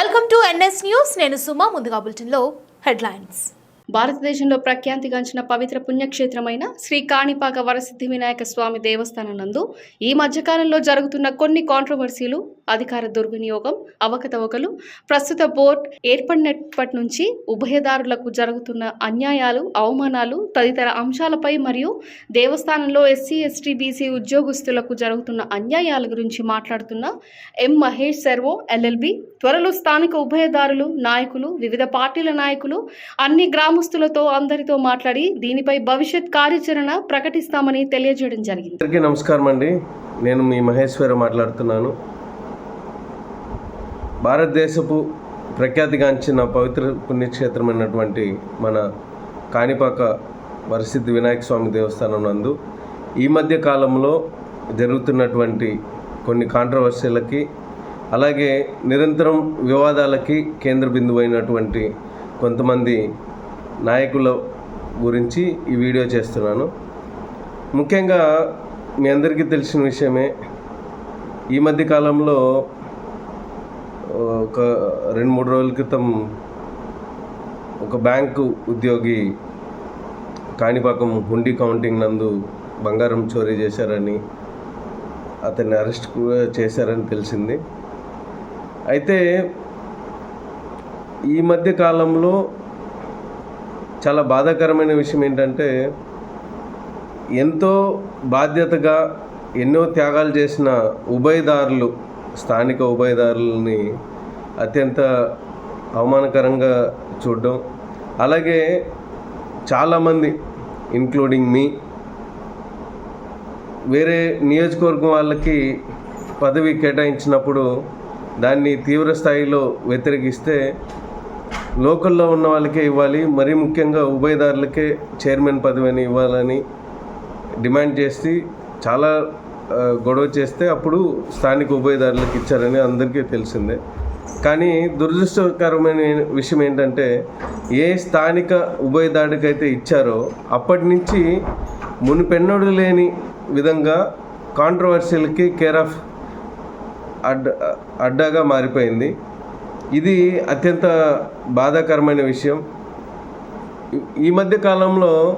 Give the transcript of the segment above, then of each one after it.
Welcome to NS news నేను సుమా. ముందుగా బులెటిన్లో హెడ్లైన్స్. భారతదేశంలో ప్రఖ్యాతిగాంచిన పవిత్ర పుణ్యక్షేత్రమైన శ్రీ కాణిపాక వరసిద్ధి వినాయక స్వామి దేవస్థానం నందు ఈ మధ్యకాలంలో జరుగుతున్న కొన్ని కాంట్రవర్సీలు అధికార దుర్వినియోగం అవకతవకలు ప్రస్తుత బోర్డ్ ఏర్పడినప్పటి నుంచి ఉభయదారులకు జరుగుతున్న అన్యాయాలు అవమానాలు తదితర అంశాలపై మరియు దేవస్థానంలో ఎస్సీ ఎస్టీ బీసీ ఉద్యోగస్తులకు జరుగుతున్న అన్యాయాల గురించి మాట్లాడుతున్న ఎం మహేష్ సర్వో ఎల్ఎల్బి త్వరలో స్థానిక ఉభయదారులు నాయకులు వివిధ పార్టీల నాయకులు అన్ని గ్రామస్తులతో అందరితో మాట్లాడి దీనిపై భవిష్యత్ కార్యాచరణ ప్రకటిస్తామని తెలియజేయడం జరిగింది. అందరికీ నమస్కారం అండి. నేను మీ మహేశ్వర మాట్లాడుతున్నాను. భారతదేశపు ప్రఖ్యాతిగాంచిన పవిత్ర పుణ్యక్షేత్రమైనటువంటి మన కాణిపాక వరసిద్ధి వినాయక స్వామి దేవస్థానం నందు ఈ మధ్య కాలంలో జరుగుతున్నటువంటి కొన్ని కాంట్రవర్సీలకి అలాగే నిరంతరం వివాదాలకి కేంద్ర బిందువు అయినటువంటి కొంతమంది నాయకుల గురించి ఈ వీడియో చేస్తున్నాను. ముఖ్యంగా మీ అందరికీ తెలిసిన విషయమే ఈ మధ్య కాలంలో ఒక రెండు మూడు రోజుల క్రితం ఒక బ్యాంకు ఉద్యోగి కాణిపాకం హుండీ కౌంటింగ్ నందు బంగారం చోరీ చేశారని అతన్ని అరెస్ట్ కూడా చేశారని తెలిసింది. అయితే ఈ మధ్య కాలంలో చాలా బాధాకరమైన విషయం ఏంటంటే ఎంతో బాధ్యతగా ఎన్నో త్యాగాలు చేసిన ఉభయదారులు స్థానిక ఉభయదారులని అత్యంత అవమానకరంగా చూడడం. అలాగే చాలామంది ఇంక్లూడింగ్ మీ వేరే నియోజకవర్గం వాళ్ళకి పదవి కేటాయించినప్పుడు దాన్ని తీవ్ర స్థాయిలో వ్యతిరేకిస్తే లోకల్లో ఉన్న వాళ్ళకే ఇవ్వాలి మరీ ముఖ్యంగా ఉభయదారులకే చైర్మన్ పదవిని ఇవ్వాలని డిమాండ్ చేసి చాలా గొడవ చేస్తే అప్పుడు స్థానిక ఉభయదారులకు ఇచ్చారని అందరికీ తెలిసిందే. కానీ దురదృష్టకరమైన విషయం ఏంటంటే ఏ స్థానిక ఉభయదారుడికైతే ఇచ్చారో అప్పటి నుంచి మునిపెన్నడు లేని విధంగా కాంట్రవర్సీలకి కేర్ ఆఫ్ అడ్డ అడ్డాగా మారిపోయింది. ఇది అత్యంత బాధాకరమైన విషయం. ఈ- మధ్య కాలంలో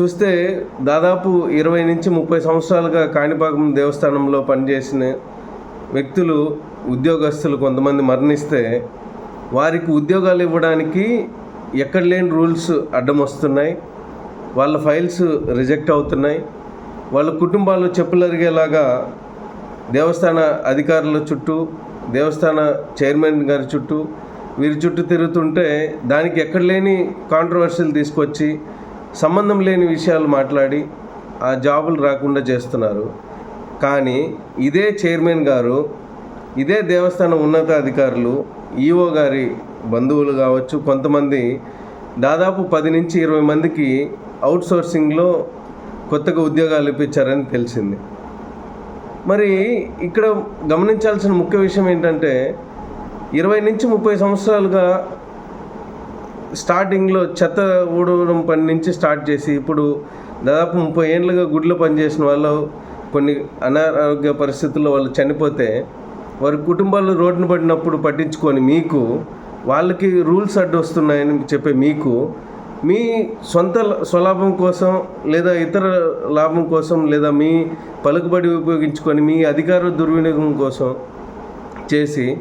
చూస్తే దాదాపు ఇరవై నుంచి ముప్పై సంవత్సరాలుగా కాణిపాకం దేవస్థానంలో పనిచేసిన వ్యక్తులు ఉద్యోగస్తులు కొంతమంది మరణిస్తే వారికి ఉద్యోగాలు ఇవ్వడానికి ఎక్కడ లేని రూల్స్ అడ్డం వస్తున్నాయి వాళ్ళ ఫైల్స్ రిజెక్ట్ అవుతున్నాయి. వాళ్ళ కుటుంబాలు చెప్పులరిగేలాగా దేవస్థాన అధికారుల చుట్టూ దేవస్థాన చైర్మన్ గారి చుట్టూ వీరి చుట్టూ తిరుగుతుంటే దానికి ఎక్కడ లేని కాంట్రవర్సీలు తీసుకొచ్చి సంబంధం లేని విషయాలు మాట్లాడి ఆ జాబులు రాకుండా చేస్తున్నారు. కానీ ఇదే చైర్మన్ గారు ఇదే దేవస్థానం ఉన్నతాధికారులు ఈఓ గారి బంధువులు కావచ్చు కొంతమంది దాదాపు పది నుంచి ఇరవై మందికి అవుట్ సోర్సింగ్లో కొత్తగా ఉద్యోగాలు ఇప్పించారని తెలిసింది. మరి ఇక్కడ గమనించాల్సిన ముఖ్య విషయం ఏంటంటే ఇరవై నుంచి ముప్పై సంవత్సరాలుగా స్టార్టింగ్లో చెత్త ఊడవడం పని నుంచి స్టార్ట్ చేసి ఇప్పుడు దాదాపు ముప్పై ఏళ్ళుగా గుడిలో పనిచేసిన వాళ్ళు కొన్ని అనారోగ్య పరిస్థితుల్లో వాళ్ళు చనిపోతే వారి కుటుంబాలు రోడ్డున పడినప్పుడు పట్టించుకొని మీకు వాళ్ళకి రూల్స్ అడ్డు వస్తున్నాయని చెప్పే మీకు మీ సొంత స్వలాభం కోసం లేదా ఇతర లాభం కోసం లేదా మీ పలుకుబడి ఉపయోగించుకొని మీ అధికార దుర్వినియోగం కోసం చేసి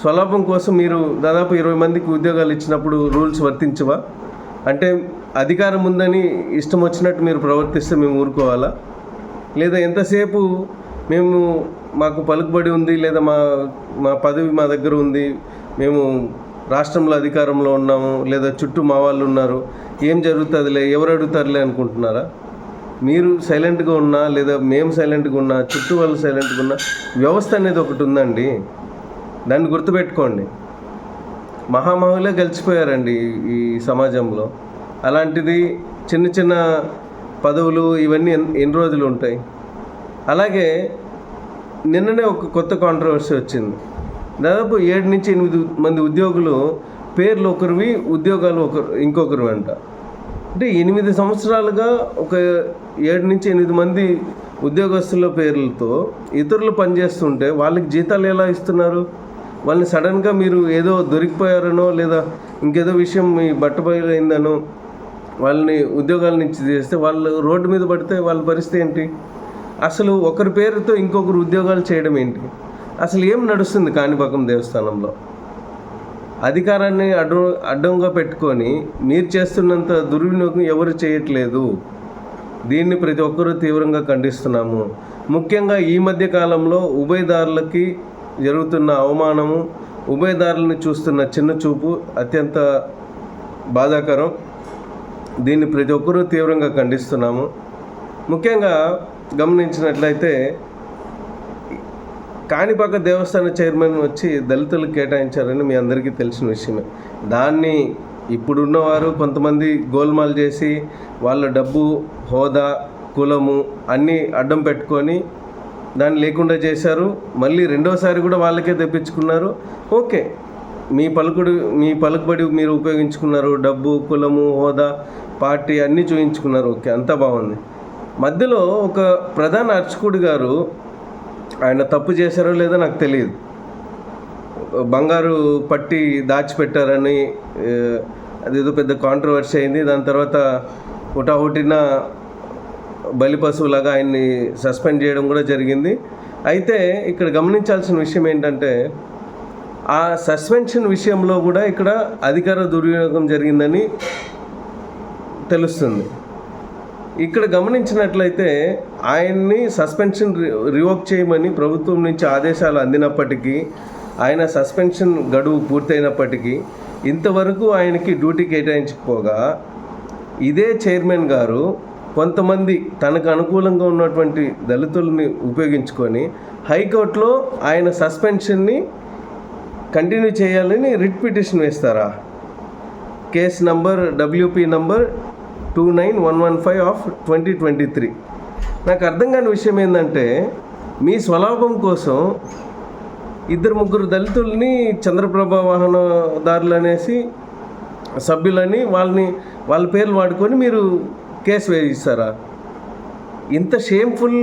స్వలాభం కోసం మీరు దాదాపు ఇరవై మందికి ఉద్యోగాలు ఇచ్చినప్పుడు రూల్స్ వర్తించవా? అంటే అధికారం ఉందని ఇష్టం వచ్చినట్టు మీరు ప్రవర్తిస్తే మేము ఊరుకోవాలా? లేదా ఎంతసేపు మేము మాకు పలుకుబడి ఉంది లేదా మా మా పదవి మా దగ్గర ఉంది మేము రాష్ట్రంలో అధికారంలో ఉన్నాము లేదా చుట్టూ మా వాళ్ళు ఉన్నారు ఏం జరుగుతుందిలే ఎవరు అడుగుతారులే అనుకుంటున్నారా? మీరు సైలెంట్గా ఉన్నా లేదా మేము సైలెంట్గా ఉన్నా చుట్టూ వాళ్ళు సైలెంట్గా ఉన్నా వ్యవస్థ అనేది ఒకటి ఉందండి. దాన్ని గుర్తుపెట్టుకోండి. మహామహులే గెలిచిపోయారండి ఈ సమాజంలో. అలాంటిది చిన్న చిన్న పదవులు ఇవన్నీ ఎన్- ఎన్ని రోజులు ఉంటాయి? అలాగే నిన్ననే ఒక కొత్త కాంట్రవర్సీ వచ్చింది. దాదాపు ఏడు నుంచి ఎనిమిది మంది ఉద్యోగులు పేర్లు ఒకరివి ఉద్యోగాలు ఒకరు ఇంకొకరు అంట. అంటే ఎనిమిది సంవత్సరాలుగా ఒక ఏడు నుంచి ఎనిమిది మంది ఉద్యోగస్తుల పేర్లతో ఇతరులు పనిచేస్తుంటే వాళ్ళకి జీతాలు ఎలా ఇస్తున్నారు? వాళ్ళని సడన్గా మీరు ఏదో దొరికిపోయారనో లేదా ఇంకేదో విషయం మీ బట్టబయలైందనో వాళ్ళని ఉద్యోగాల నుంచి చేస్తే వాళ్ళు రోడ్డు మీద పడితే వాళ్ళ పరిస్థితి ఏంటి? అసలు ఒకరి పేరుతో ఇంకొకరు ఉద్యోగాలు చేయడం ఏంటి? అసలు ఏం నడుస్తుంది కాణిపాకం దేవస్థానంలో? అధికారాన్ని అడ్డు అడ్డంగా పెట్టుకొని మీరు చేస్తున్నంత దుర్వినియోగం ఎవరు చేయట్లేదు. దీన్ని ప్రతి ఒక్కరూ తీవ్రంగా ఖండిస్తున్నాము. ముఖ్యంగా ఈ మధ్య కాలంలో ఉభయదారులకి జరుగుతున్న అవమానము ఉభయదారులను చూస్తున్న చిన్న చూపు అత్యంత బాధాకరం. దీన్ని ప్రతి ఒక్కరూ తీవ్రంగా ఖండిస్తున్నాము. ముఖ్యంగా గమనించినట్లయితే కాణిపాక దేవస్థాన చైర్మన్ వచ్చి దళితులకు కేటాయించారని మీ అందరికీ తెలిసిన విషయమే. దాన్ని ఇప్పుడున్నవారు కొంతమంది గోల్మాల్ చేసి వాళ్ళ డబ్బు హోదా కులము అన్నీ అడ్డం పెట్టుకొని దాన్ని లేకుండా చేశారు. మళ్ళీ రెండోసారి కూడా వాళ్ళకే తెప్పించుకున్నారు. ఓకే మీ పలుకుడు మీ పలుకుబడి మీరు ఉపయోగించుకున్నారు. డబ్బు కులము హోదా పార్టీ అన్నీ చూపించుకున్నారు ఓకే అంతా బాగుంది. మధ్యలో ఒక ప్రధాన అర్చకుడు గారు ఆయన తప్పు చేశారో లేదో నాకు తెలియదు. బంగారు పట్టి దాచిపెట్టారని అదేదో పెద్ద కాంట్రవర్సీ అయింది. దాని తర్వాత హుటాహుటిన బలి పశువులాగా ఆయన్ని సస్పెండ్ చేయడం కూడా జరిగింది. అయితే ఇక్కడ గమనించాల్సిన విషయం ఏంటంటే ఆ సస్పెన్షన్ విషయంలో కూడా ఇక్కడ అధికార దుర్వినియోగం జరిగిందని తెలుస్తుంది. ఇక్కడ గమనించినట్లయితే ఆయన్ని సస్పెన్షన్ రివోక్ చేయమని ప్రభుత్వం నుంచి ఆదేశాలు అందినప్పటికీ ఆయన సస్పెన్షన్ గడువు పూర్తయినప్పటికీ ఇంతవరకు ఆయనకి డ్యూటీ కేటాయించకపోగా ఇదే చైర్మన్ గారు కొంతమంది తనకు అనుకూలంగా ఉన్నటువంటి దళితుల్ని ఉపయోగించుకొని హైకోర్టులో ఆయన సస్పెన్షన్ని కంటిన్యూ చేయాలని రిట్ పిటిషన్ వేస్తారా? Case number WP number two nine one one five of twenty twenty three నాకు అర్థం కాని విషయం ఏంటంటే మీ స్వలాభం కోసం ఇద్దరు ముగ్గురు దళితుల్ని చంద్రప్రభ వాహనదారులు అనేసి సభ్యులని వాళ్ళని వాళ్ళ పేర్లు వాడుకొని మీరు కేసు వేయిస్తారా? ఇంత షేమ్ఫుల్